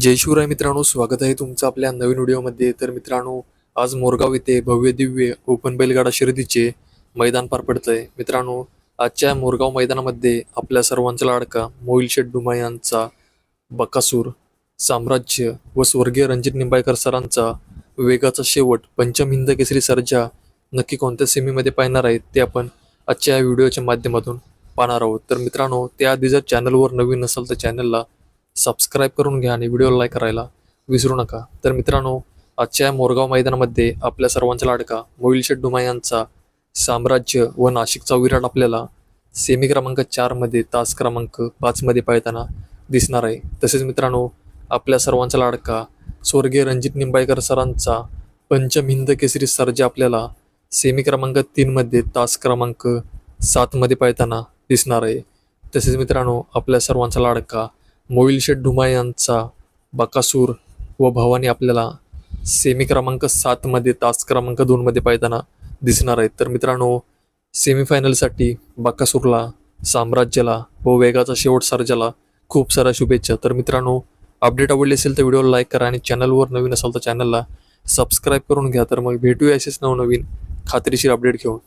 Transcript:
जय शिवराय मित्रांनो स्वागत आहे तुमचं आपल्या नवीन व्हिडिओमध्ये. तर मित्रांनो आज मोरगाव येथे भव्य दिव्य ओपन बैलगाडा शर्यतीचे मैदान पार पडतंय. मित्रांनो आजच्या मोरगाव मैदानामध्ये आपल्या सर्वांचा लाडका मोहिल शेठ डुमा यांचा बकासूर साम्राज्य व स्वर्गीय रणजित निंबाळकर सरांचा वेगाचा शेवट पंचम हिंद केसरी सर्जा नक्की कोणत्या सेमीमध्ये पाहणार आहेत ते आपण आजच्या या व्हिडिओच्या माध्यमातून पाहणार आहोत. तर मित्रांनो त्याआधी जर चॅनलवर नवीन नसाल तर चॅनलला सबस्क्राईब करून घ्या आणि व्हिडिओ लाईक करायला विसरू नका. तर मित्रांनो आजच्या मोरगाव मैदानामध्ये आपल्या सर्वांचा लाडका मोहिल शेठ डुमा यांचा साम्राज्य व नाशिकचा विराट आपल्याला सेमी क्रमांक चारमध्ये तास क्रमांक पाचमध्ये पाळताना दिसणार आहे. तसेच मित्रांनो आपल्या सर्वांचा लाडका स्वर्गीय रणजित निंबाळकर सरांचा पंचमहिंद केसरी सर्ज आपल्याला सेमी क्रमांक तीनमध्ये तास क्रमांक सातमध्ये पाळताना दिसणार आहे. तसेच मित्रांनो आपल्या सर्वांचा लाडका मोहिल शेठ डुमा यांचा बकासूर व भवानी आपल्याला सेमी क्रमांक सातमध्ये तास क्रमांक दोनमध्ये पायताना दिसणार आहेत. तर मित्रांनो सेमीफायनलसाठी बकासूरला साम्राज्याला व वेगाचा शेवट सर्जाला खूप साऱ्या शुभेच्छा. तर मित्रांनो अपडेट आवडली असेल तर व्हिडिओला लाईक करा आणि चॅनलवर नवीन असाल तर चॅनलला सबस्क्राईब करून घ्या. तर मग भेटूया असेच नवनवीन खात्रीशीर अपडेट घेऊन.